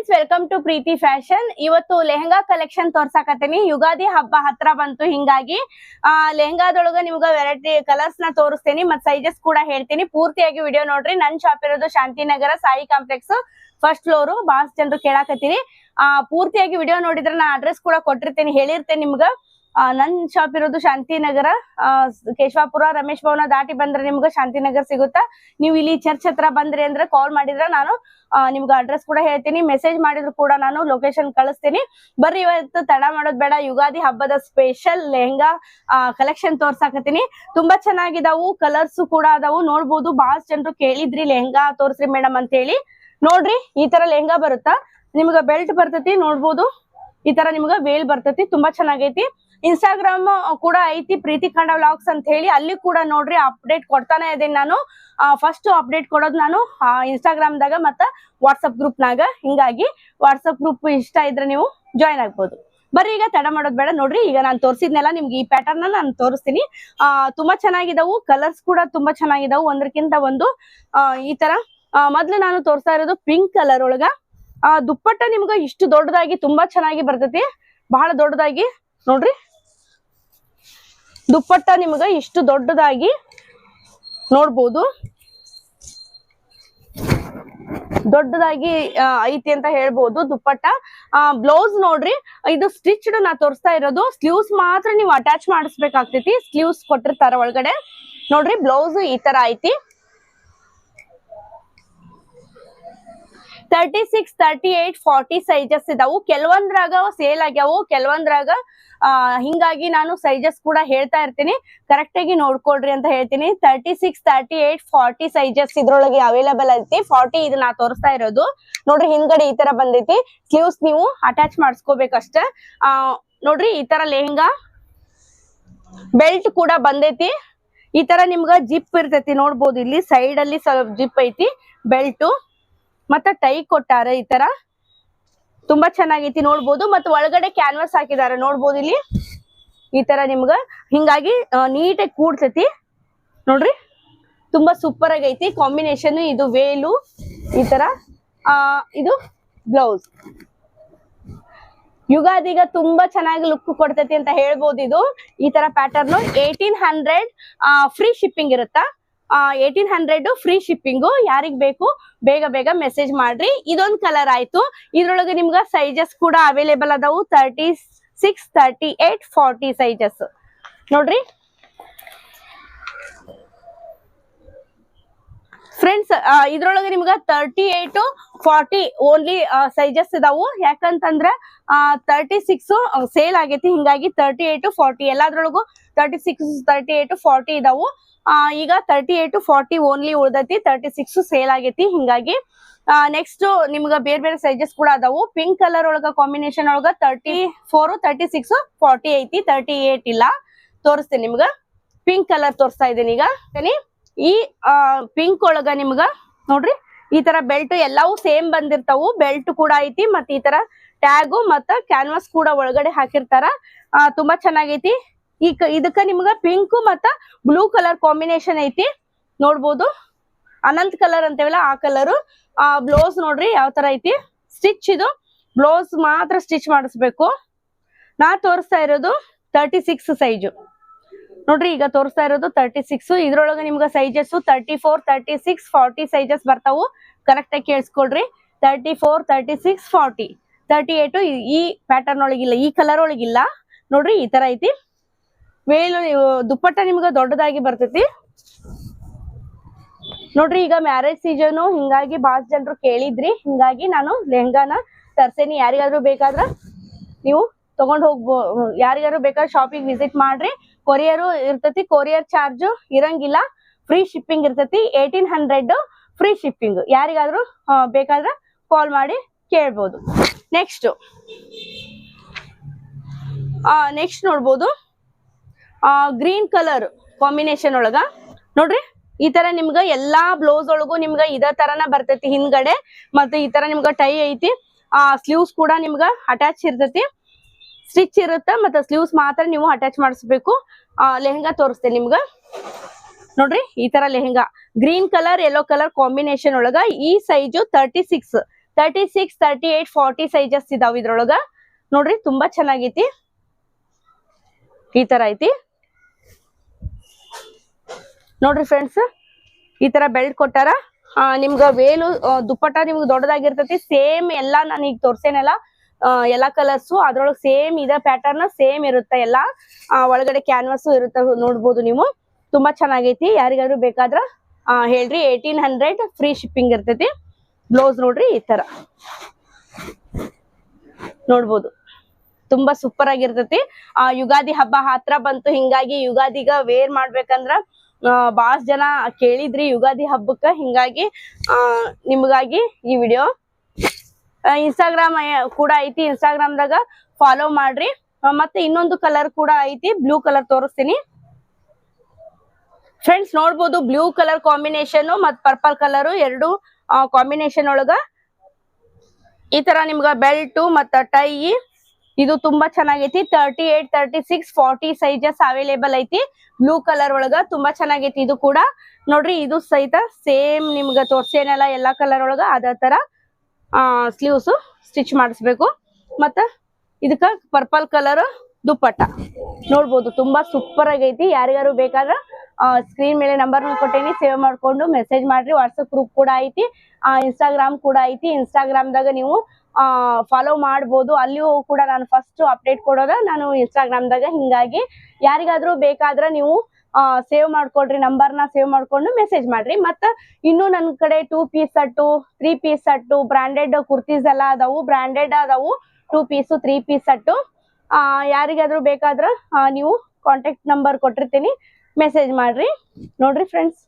Friends welcome to Preethi fashion ಇವತ್ತು lehenga collection ತೋರ್ಸಾಕತ್ತೀನಿ. Ugadi ಹಬ್ಬ ಹತ್ರ ಬಂತು, ಹಿಂಗಾಗಿ. ಲೆಹಂಗಾದೊಳಗ ನಿಮ್ಗ ವೆರೈಟಿ ಕಲರ್ಸ್ನ ತೋರಿಸ್ತೀನಿ ಮತ್ ಸೈಜಸ್ ಕೂಡ ಹೇಳ್ತೀನಿ. ಪೂರ್ತಿಯಾಗಿ ವಿಡಿಯೋ ನೋಡ್ರಿ. ನನ್ ಶಾಪ್ ಇರೋದು Shantinagar Sai complex first floor boss ಜನರು ಕೇಳಾಕತ್ತೀನಿ. ಆ, ಪೂರ್ತಿಯಾಗಿ ವಿಡಿಯೋ ನೋಡಿದ್ರೆ ನಾ ಅಡ್ರೆಸ್ ಕೂಡ ಕೊಟ್ಟಿರ್ತೇನೆ ಹೇಳಿರ್ತೇನೆ ನಿಮ್ಗ. ನನ್ ಶಾಪ್ ಇರೋದು ಶಾಂತಿನಗರ. ಕೇಶವಾಪುರ, ರಮೇಶ್ ಭವನ ದಾಟಿ ಬಂದ್ರೆ ನಿಮ್ಗೆ ಶಾಂತಿನಗರ್ ಸಿಗುತ್ತಾ? ನೀವು ಇಲ್ಲಿ ಚರ್ಚ್ ಹತ್ರ ಬಂದ್ರಿ ಅಂದ್ರೆ ಕಾಲ್ ಮಾಡಿದ್ರೆ ನಾನು ನಿಮ್ಗೆ ಅಡ್ರೆಸ್ ಕೂಡ ಹೇಳ್ತೀನಿ. ಮೆಸೇಜ್ ಮಾಡಿದ್ರು ಕೂಡ ನಾನು ಲೊಕೇಶನ್ ಕಳಿಸ್ತೀನಿ. ಬರ್ರಿ, ಇವತ್ತು ತಡ ಮಾಡೋದ್ ಬೇಡ. ಯುಗಾದಿ ಹಬ್ಬದ ಸ್ಪೆಷಲ್ ಲೆಹಂಗಾ ಕಲೆಕ್ಷನ್ ತೋರ್ಸಾಕತ್ತೀನಿ. ತುಂಬಾ ಚೆನ್ನಾಗಿದಾವು ಕಲರ್ಸ್ ಕೂಡ ಅದಾವು. ನೋಡ್ಬೋದು ಬಹಳಷ್ಟು ಜನರು ಕೇಳಿದ್ರಿ ಲೆಹಂಗಾ ತೋರ್ಸ್ರಿ ಮೇಡಮ್ ಅಂತ ಹೇಳಿ ನೋಡ್ರಿ, ಈ ತರ ಲೆಹಂಗಾ ಬರುತ್ತಾ? ನಿಮ್ಗ ಬೆಲ್ಟ್ ಬರ್ತೈತಿ, ನೋಡ್ಬೋದು. ಈ ತರ ನಿಮ್ಗ ವೇಲ್ ಬರ್ತೈತಿ, ತುಂಬಾ ಚೆನ್ನಾಗೈತಿ. ಇನ್ಸ್ಟಾಗ್ರಾಮ್ ಕೂಡ ಐತಿ, ಪ್ರೀತಿ ಖಂಡ ವ್ಲಾಗ್ಸ್ ಅಂತ ಹೇಳಿ ಅಲ್ಲಿ ಕೂಡ ನೋಡ್ರಿ ಅಪ್ಡೇಟ್ ಕೊಡ್ತಾನೆ ಇದೀನಿ ನಾನು. ಫಸ್ಟ್ ಅಪ್ಡೇಟ್ ಕೊಡೋದು ನಾನು ಇನ್ಸ್ಟಾಗ್ರಾಮ್ ದಾಗ ಮತ್ತ ಗ್ರೂಪ್ ನಾಗ. ಹಿಂಗಾಗಿ ವಾಟ್ಸಪ್ ಗ್ರೂಪ್ ಇಷ್ಟ ಇದ್ರೆ ನೀವು ಜಾಯ್ನ್ ಆಗ್ಬೋದು. ಬರ್ರಿ ಈಗ ತಡ ಮಾಡೋದ್ ಬೇಡ, ನೋಡ್ರಿ ಈಗ ನಾನು ತೋರಿಸಿದ್ನೆಲ್ಲ ನಿಮ್ಗೆ ಈ ಪ್ಯಾಟರ್ನ್ ನಾನು ತೋರಿಸ್ತೀನಿ. ಆ, ತುಂಬಾ ಚೆನ್ನಾಗಿದಾವು ಕಲರ್ಸ್ ಕೂಡ ತುಂಬಾ ಚೆನ್ನಾಗಿದಾವು ಒಂದಕ್ಕಿಂತ ಒಂದು ಈ ತರ. ಮೊದ್ಲು ನಾನು ತೋರಿಸ್ತಾ ಇರೋದು ಪಿಂಕ್ ಕಲರ್ ಒಳಗ. ಆ, ದುಪ್ಪಟ್ಟ ನಿಮ್ಗ ಇಷ್ಟು ದೊಡ್ಡದಾಗಿ ತುಂಬಾ ಚೆನ್ನಾಗಿ ಬರ್ತೈತಿ. ಬಹಳ ದೊಡ್ಡದಾಗಿ, ನೋಡ್ರಿ. ದುಪ್ಪಟ್ಟ ನಿಮಗೆ ಇಷ್ಟು ದೊಡ್ಡದಾಗಿ ನೋಡ್ಬೋದು. ದೊಡ್ಡದಾಗಿ ಐತಿ ಅಂತ ಹೇಳ್ಬೋದು ದುಪ್ಪಟ್ಟ. ಬ್ಲೌಸ್ ನೋಡ್ರಿ, ಇದು ಸ್ಟಿಚ್ಡ್ ನಾ ತೋರಿಸ್ತಾ ಇರೋದು. ಸ್ಲೀವ್ಸ್ ಮಾತ್ರ ನೀವು ಅಟ್ಯಾಚ್ ಮಾಡಿಸ್ಬೇಕಾಗ್ತೈತಿ. ಸ್ಲೀವ್ಸ್ ಕೊಟ್ಟಿರ್ತಾರ ಒಳಗಡೆ. ನೋಡ್ರಿ ಬ್ಲೌಸ್ ಈ ತರ ಐತಿ. Thirty six thirty eight forty sizes ಇದಾವು. ಕೆಲವೊಂದ್ರಾಗ ಸೇಲ್ ಆಗ್ಯಾವು. ಕೆಲವೊಂದ್ರಾಗ ಹಿಂಗಾಗಿ ನಾನು ಸೈಜಸ್ ಕೂಡ ಹೇಳ್ತಾ ಇರ್ತೀನಿ. ಕರೆಕ್ಟ್ ಆಗಿ ನೋಡ್ಕೊಡ್ರಿ ಅಂತ ಹೇಳ್ತೀನಿ. Thirty six thirty eight forty sizes ಇದ್ರೊಳಗೆ ಅವೈಲೇಬಲ್ ಐತಿ. ಫಾರ್ಟಿ ಇದು ನಾ ತೋರಿಸ್ತಾ ಇರೋದು. ನೋಡ್ರಿ ಹಿಂದ್ಗಡೆ ಈ ತರ ಬಂದೈತಿ. ಸ್ಲೀವ್ಸ್ ನೀವು ಅಟ್ಯಾಚ್ ಮಾಡಿಸ್ಕೋಬೇಕಷ್ಟ. ಆ, ನೋಡ್ರಿ ಈ ತರ ಲೆಹಂಗಾ ಬೆಲ್ಟ್ ಕೂಡ ಬಂದೈತಿ. ಈ ತರ ನಿಮ್ಗ ಜಿಪ್ ಇರ್ತೈತಿ. ನೋಡ್ಬೋದು ಇಲ್ಲಿ ಸೈಡ್ ಅಲ್ಲಿ ಸ್ವಲ್ಪ ಜಿಪ್ ಐತಿ. ಬೆಲ್ಟ್ ಮತ್ತ ಟೈ ಕೊಟ್ಟಾರೆ ಈ ತರ. ತುಂಬಾ ಚೆನ್ನಾಗೈತಿ ನೋಡ್ಬೋದು. ಮತ್ತೆ ಒಳಗಡೆ ಕ್ಯಾನ್ವಾಸ್ ಹಾಕಿದಾರೆ ನೋಡ್ಬೋದು ಇಲ್ಲಿ. ಈ ತರ ನಿಮ್ಗ. ಹಿಂಗಾಗಿ ನೀಟಾಗಿ ಕೂಡ್ತತಿ. ನೋಡ್ರಿ. ತುಂಬಾ ಸೂಪರ್ ಆಗೈತಿ. ಕಾಂಬಿನೇಷನ್ ಇದು ವೇಲು, ಈ ತರ. ಆ, ಇದು ಬ್ಲೌಸ್ ಯುಗಾದಿಗ ತುಂಬಾ ಚೆನ್ನಾಗಿ ಲುಕ್ ಕೊಡ್ತೈತಿ ಅಂತ ಹೇಳ್ಬೋದು ಇದು. ಈ ತರ pattern eighteen hundred free shipping ಇರುತ್ತಾ? ಏಯ್ಟೀನ್ ಹಂಡ್ರೆಡ್ ಫ್ರೀ ಶಿಪ್ಪಿಂಗು ಯಾರಿಗ್ ಬೇಕು, ಬೇಗ ಬೇಗ ಮೆಸೇಜ್ ಮಾಡ್ರಿ. ಇದೊಂದ್ ಕಲರ್ ಆಯ್ತು. ಇದ್ರೊಳಗೆ ನಿಮ್ಗ ಸೈಜಸ್ ಕೂಡ ಅವೈಲೇಬಲ್ ಅದಾವು. Thirty six thirty eight forty sizes ನೋಡ್ರಿ? ಫ್ರೆಂಡ್ಸ್ ಇದ್ರೊಳಗೆ ನಿಮ್ಗ thirty eight forty only sizes ಇದಾವು. ಯಾಕಂತಂದ್ರ ತರ್ಟಿ ಸಿಕ್ಸ್ ಸೇಲ್ ಆಗೈತಿ. ಹಿಂಗಾಗಿ thirty eight forty ಎಲ್ಲಾದ್ರೊಳಗು thirty six thirty eight forty ಇದಾವು ಈಗ ತರ್ಟಿ ಏಟ್ ಫಾರ್ಟಿ ಓನ್ಲಿ ಉಳ್ದೈತಿ. ತರ್ಟಿ ಸಿಕ್ಸ್ ಸೇಲ್ ಆಗೈತಿ. ಹಿಂಗಾಗಿ ನೆಕ್ಸ್ಟ್ ನಿಮ್ಗ ಬೇರೆ ಬೇರೆ ಸೈಜಸ್ ಕೂಡ ಅದಾವು. ಪಿಂಕ್ ಕಲರ್ ಒಳಗ ಕಾಂಬಿನೇಷನ್ ಒಳಗ thirty four thirty six forty ಐತಿ. ತರ್ಟಿ ಏಟ್ ಇಲ್ಲ. ತೋರಿಸ್ತೀನಿ ನಿಮ್ಗ. ಪಿಂಕ್ ಕಲರ್ ತೋರಿಸ್ತಾ ಇದ್ದೀನಿ ಈಗ. ಏನಿ? ಈ ಪಿಂಕ್ ಒಳಗ ನಿಮ್ಗ ನೋಡ್ರಿ, ಈ ತರ ಬೆಲ್ಟ್ ಎಲ್ಲವೂ ಸೇಮ್ ಬಂದಿರ್ತಾವು. ಬೆಲ್ಟ್ ಕೂಡ ಐತಿ ಮತ್ ಈ ತರ ಟ್ಯಾಗು ಮತ್ತ ಕ್ಯಾನ್ವಾಸ್ ಕೂಡ ಒಳಗಡೆ ಹಾಕಿರ್ತಾರ. ತುಂಬಾ ಚೆನ್ನಾಗೈತಿ. ಈ ಇದಕ್ಕ ನಿಮ್ಗ ಪಿಂಕ್ ಮತ್ತ ಬ್ಲೂ ಕಲರ್ ಕಾಂಬಿನೇಷನ್ ಐತಿ. ನೋಡ್ಬೋದು. ಅನಂತ್ ಕಲರ್ ಅಂತೇವಲ್ಲ ಆ ಕಲರ್ ಆ ಬ್ಲೌಸ್ ನೋಡ್ರಿ ಯಾವ ತರ ಐತಿ. ಸ್ಟಿಚ್ ಇದು. ಬ್ಲೌಸ್ ಮಾತ್ರ ಸ್ಟಿಚ್ ಮಾಡಿಸ್ಬೇಕು. ನಾ ತೋರಿಸ್ತಾ ಇರೋದು ತರ್ಟಿ ಸಿಕ್ಸ್ ಸೈಜು ನೋಡ್ರಿ, ಈಗ ತೋರಿಸ್ತಾ ಇರೋದು ತರ್ಟಿ ಸಿಕ್ಸ್ ಇದ್ರೊಳಗೆ ನಿಮ್ಗೆ sizes thirty four thirty six forty sizes ಬರ್ತಾವು. ಕರೆಕ್ಟ್ ಆಗಿ ಕೇಳಿಸ್ಕೊಳ್ರಿ. Thirty four thirty six forty thirty eight ಈ ಪ್ಯಾಟರ್ನ್ ಒಳಗಿಲ್ಲ, ಈ ಕಲರ್ ಒಳಗಿಲ್ಲ. ನೋಡ್ರಿ, ಈ ತರ ಐತಿ. ವೇಲು ದುಪ್ಪಟ್ಟ ನಿಮ್ಗೆ ದೊಡ್ಡದಾಗಿ ಬರ್ತೈತಿ. ನೋಡ್ರಿ, ಈಗ ಮ್ಯಾರೇಜ್ ಸೀಸನು ಹಿಂಗಾಗಿ ಬಾಳ್ ಜನರು ಕೇಳಿದ್ರಿ. ಹಿಂಗಾಗಿ ನಾನು ಲೆಹಂಗಾನ ತರ್ಸೇನಿ. ಯಾರಿಗಾದ್ರೂ ಬೇಕಾದ್ರ ನೀವು ತಗೊಂಡ್ ಹೋಗ್ಬೋ, ಯಾರಿಗಾರು ಬೇಕಾದ್ರೆ ಶಾಪಿಗೆ ವಿಸಿಟ್ ಮಾಡ್ರಿ. ಕೊರಿಯರು ಇರ್ತೈತಿ ಕೊರಿಯರ್ ಚಾರ್ಜ್ ಇರಂಗಿಲ್ಲ. ಫ್ರೀ ಶಿಪ್ಪಿಂಗ್ ಇರ್ತೈತಿ ಏಯ್ಟೀನ್ ಹಂಡ್ರೆಡ್ ಫ್ರೀ ಶಿಪ್ಪಿಂಗ್ ಯಾರಿಗಾದ್ರೂ ಬೇಕಾದ್ರೆ ಕಾಲ್ ಮಾಡಿ ಕೇಳ್ಬೋದು. ನೆಕ್ಸ್ಟ್ ನೆಕ್ಸ್ಟ್ ನೋಡ್ಬೋದು. ಗ್ರೀನ್ ಕಲರ್ ಕಾಂಬಿನೇಷನ್ ಒಳಗ. ನೋಡ್ರಿ, ಈ ತರ ನಿಮ್ಗ ಎಲ್ಲಾ ಬ್ಲೌಸ್ ಒಳಗು ನಿಮ್ಗ ಇದ ತರನ ಬರ್ತೈತಿ ಹಿಂದ್ಗಡೆ. ಮತ್ತೆ ಈ ತರ ನಿಮ್ಗ ಟೈ ಐತಿ. ಆ ಸ್ಲೀವ್ಸ್ ಕೂಡ ನಿಮ್ಗ ಅಟ್ಯಾಚ್ ಇರ್ತೈತಿ. ಸ್ಟಿಚ್ ಇರುತ್ತೆ, ಮತ್ತೆ ಸ್ಲೀವ್ಸ್ ಮಾತ್ರ ನೀವು ಅಟ್ಯಾಚ್ ಮಾಡಿಸ್ಬೇಕು. ಲೆಹಂಗಾ ತೋರಿಸ್ತೇನೆ ನಿಮ್ಗ. ನೋಡ್ರಿ, ಈ ತರ lehenga. Green colour yellow colour combination ಒಳಗ ಈ size thirty six thirty six thirty eight forty sizes ಇದಾವ ಇದ್ರೊಳಗ. ನೋಡ್ರಿ, ತುಂಬಾ ಚೆನ್ನಾಗೈತಿ. ಈ ತರ ಐತಿ. ನೋಡ್ರಿ ಫ್ರೆಂಡ್ಸ್ ಈ ತರ ಬೆಲ್ಟ್ ಕೊಟ್ಟಾರ. ನಿಮ್ಗ ವೇಲು ದುಪ್ಪಟ್ಟ ನಿಮ್ಗೆ ದೊಡ್ಡದಾಗಿರ್ತೈತಿ. ಸೇಮ್ ಎಲ್ಲಾ ನಾನು ಈಗ ತೋರ್ಸೇನಲ್ಲ. ಎಲ್ಲಾ ಕಲರ್ಸ್ ಅದ್ರೊಳಗೆ ಸೇಮ್ ಇದ ಪ್ಯಾಟರ್ನ್ ಸೇಮ್ ಇರುತ್ತೆ ಎಲ್ಲಾ. ಒಳಗಡೆ ಕ್ಯಾನ್ವಾಸ್ ಇರುತ್ತೆ ನೋಡ್ಬೋದು ನೀವು. ತುಂಬಾ ಚೆನ್ನಾಗೈತಿ. ಯಾರಿಗಾದ್ರು ಬೇಕಾದ್ರ ಹೇಳ್ರಿ. ಏಯ್ಟೀನ್ ಹಂಡ್ರೆಡ್ ಫ್ರೀ ಶಿಪ್ಪಿಂಗ್ ಇರ್ತೈತಿ. ಬ್ಲೌಸ್ ನೋಡ್ರಿ, ಈ ತರ. ನೋಡ್ಬೋದು. ತುಂಬಾ ಸೂಪರ್ ಆಗಿರ್ತೈತಿ. ಆ, ಯುಗಾದಿ ಹಬ್ಬ ಹತ್ರ ಬಂತು. ಹಿಂಗಾಗಿ ಯುಗಾದಿಗ ವೇರ್ ಮಾಡ್ಬೇಕಂದ್ರ ಬಾಳ್ ಜನ ಕೇಳಿದ್ರಿ ಯುಗಾದಿ ಹಬ್ಬಕ್ಕ. ಹಿಂಗಾಗಿ, ಆ, ನಿಮ್ಗಾಗಿ ಈ ವಿಡಿಯೋ ಇನ್ಸ್ಟಾಗ್ರಾಮ್ ಕೂಡ ಐತಿ. ಇನ್ಸ್ಟಾಗ್ರಾಮ್ ದಾಗ ಫಾಲೋ ಮಾಡ್ರಿ ಮತ್ತೆ ಇನ್ನೊಂದು ಕಲರ್ ಕೂಡ ಐತಿ. ಬ್ಲೂ ಕಲರ್ ತೋರಿಸ್ತೀನಿ. ಫ್ರೆಂಡ್ಸ್ ನೋಡ್ಬೋದು ಬ್ಲೂ ಕಲರ್ ಕಾಂಬಿನೇಷನ್ ಮತ್ ಪರ್ಪಲ್ ಕಲರ್ ಎರಡು ಕಾಂಬಿನೇಷನ್ ಒಳಗ. ಈ ತರ ನಿಮ್ಗ ಬೆಲ್ಟ್ ಮತ್ತ ಟೈ ಇದು ತುಂಬಾ ಚೆನ್ನಾಗೈತಿ. Thirty eight thirty six forty sizes available ಐತಿ. ಬ್ಲೂ ಕಲರ್ ಒಳಗ ತುಂಬಾ ಚೆನ್ನಾಗೈತಿ ಇದು ಕೂಡ. ನೋಡ್ರಿ, ಇದು ಸಹಿತ ಸೇಮ್ ನಿಮ್ಗ ತೋರ್ಸೇನಲ್ಲ ಎಲ್ಲಾ ಕಲರ್ ಒಳಗ, ಅದ ತರ. ಸ್ಲೀವ್ಸ್ ಸ್ಟಿಚ್ ಮಾಡಿಸ್ಬೇಕು. ಮತ್ತ ಇದಕ್ಕ ಪರ್ಪಲ್ ಕಲರ್ ದುಪ್ಪಟ್ಟ. ನೋಡ್ಬೋದು, ತುಂಬಾ ಸೂಪರ್ ಆಗೈತಿ. ಯಾರಿಗಾರು ಬೇಕಾದ್ರೆ ಸ್ಕ್ರೀನ್ ಮೇಲೆ ನಂಬರ್ ಕೊಟ್ಟೇನಿ ಸೇವ್ ಮಾಡ್ಕೊಂಡು ಮೆಸೇಜ್ ಮಾಡ್ರಿ. ವಾಟ್ಸಪ್ ಗ್ರೂಪ್ ಕೂಡ ಐತಿ. ಇನ್ಸ್ಟಾಗ್ರಾಮ್ ಕೂಡ ಐತಿ. ಇನ್ಸ್ಟಾಗ್ರಾಮ್ದಾಗ ನೀವು ಫಾಲೋ ಮಾಡ್ಬೋದು. ಅಲ್ಲಿಯೂ ಕೂಡ ನಾನು ಫಸ್ಟ್ ಅಪ್ಡೇಟ್ ಕೊಡೋದ ನಾನು ಇನ್ಸ್ಟಾಗ್ರಾಮ್ದಾಗ ಹಿಂಗಾಗಿ, ಯಾರಿಗಾದ್ರೂ ಬೇಕಾದ್ರೆ ನೀವು ಸೇವ್ ಮಾಡ್ಕೊಳ್ರಿ ನಂಬರ್ನ ಸೇವ್ ಮಾಡ್ಕೊಂಡು ಮೆಸೇಜ್ ಮಾಡ್ರಿ. ಮತ್ತ ಇನ್ನು ನನ್ನ ಕಡೆ two piece suit three piece suit branded kurtis ಎಲ್ಲ ಅದಾವು ಬ್ರಾಂಡೆಡ್ ಅದಾವು two piece three piece suit. ಯಾರಿಗಾದ್ರೂ ಬೇಕಾದ್ರ ಆ, ನೀವು ಕಾಂಟ್ಯಾಕ್ಟ್ ನಂಬರ್ ಕೊಟ್ಟಿರ್ತೀನಿ. ಮೆಸೇಜ್ ಮಾಡ್ರಿ. ನೋಡ್ರಿ ಫ್ರೆಂಡ್ಸ್